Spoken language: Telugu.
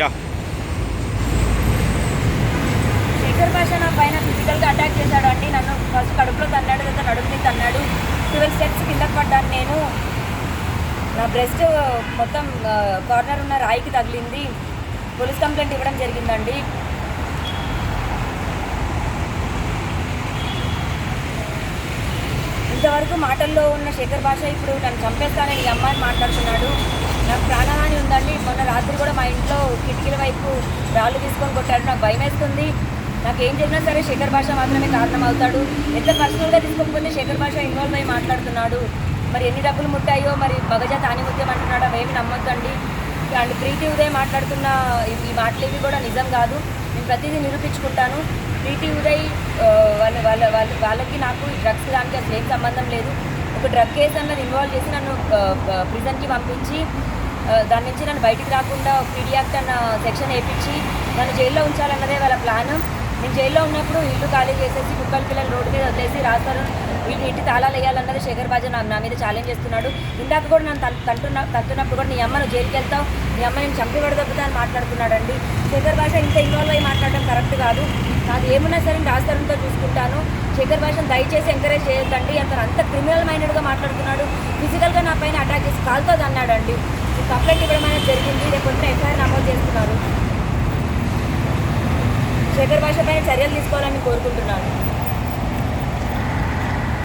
యా. శేఖర్ భాష నా పైన ఫిజికల్గా అటాక్ చేశాడు అండి. నన్ను ఫస్ట్ కడుపులో తన్నాడు తర్వాత నడుపుని తన్నాడు. ట్వెల్వ్ స్టెప్స్ కిందకి పడ్డాను నేను. నా బ్రెస్ట్ మొత్తం కార్నర్ ఉన్న రాయికి తగిలింది. పోలీస్ కంప్లైంట్ ఇవ్వడం జరిగిందండి. ఇంతవరకు మాటల్లో ఉన్న శేఖర్ భాష ఇప్పుడు నన్ను చంపేస్తానని ఈ అమ్మాయిని మాట్లాడుతున్నాడు. రాత్రి కూడా మా ఇంట్లో కిటికీల వైపు రాళ్ళు తీసుకొని కొట్టాడు. నాకు భయం వేస్తుంది నాకు ఏం చెప్పినా సరే శేఖర్ భాష మాత్రమే కారణం అవుతాడు. ఎంత పర్సనల్గా తీసుకోకపోతే శేఖర్ భాష ఇన్వాల్వ్ అయ్యి మాట్లాడుతున్నాడు. మరి ఎన్ని డబ్బులు ముట్టాయో మరి మగజా తానిముత్యం అంటున్నాడు. అవేమి నమ్మొద్దండి. అండ్ ప్రీతి ఉదయ్ మాట్లాడుతున్న ఈ- మాటలేవి మాటలు ఇవి కూడా నిజం కాదు. నేను ప్రతిదీ నిరూపించుకుంటాను. ప్రీతి ఉదయ్ వాళ్ళ వాళ్ళ వాళ్ళ వాళ్ళకి నాకు ఈ డ్రగ్స్ దానికి అసలు ఏం సంబంధం లేదు. ఒక డ్రగ్ కేసు అన్నది ఇన్వాల్వ్ చేసి నన్ను ప్రిజన్కి పంపించి దాని నుంచి నన్ను బయటికి రాకుండా పీడీ యాక్ట్ అన్న సెక్షన్ వేయించి నన్ను జైల్లో ఉంచాలన్నదే వాళ్ళ ప్లాన్. నేను జైల్లో ఉన్నప్పుడు ఇల్లు ఖాళీ చేసేసి కుక్కల పిల్లలు రోడ్డు మీద వదిలేసి రాస్తారు వీళ్ళు ఇంటి తాళాలు వేయాలన్నది శేఖర్ బాజా నా నా మీద ఛాలెంజ్ చేస్తున్నాడు. ఇందాక కూడా నన్ను తన్- తంటున్న తంటున్నప్పుడు కూడా నీ అమ్మ నువ్వు జైలుకి వెళ్తావు. నీ అమ్మ నేను చంపి పడదొబ్బుతా అని మాట్లాడుతున్నాడండి. శేఖర్ భాష ఇంత ఇన్వాల్వ్ అయ్యి మాట్లాడడం కరెక్ట్ కాదు. నాకు ఏమున్నా సరే రాస్తారంతో చూసుకుంటాను. శేఖర్ భాషను దయచేసి ఎంకరేజ్ చేయొద్దండి. అతను అంత క్రిమినల్ మైండెడ్గా మాట్లాడుతున్నాడు. ఫిజికల్గా నా పైన అటాక్ చేసి కాల్తో అన్నాడండి కంప్లైంట్ ఇవ్వడం అనేది జరిగింది. రేపు ఎఫ్ఐఆర్ నమోదు చేస్తున్నారు. శేఖర్ భాష పైన చర్యలు తీసుకోవాలని కోరుకుంటున్నాను.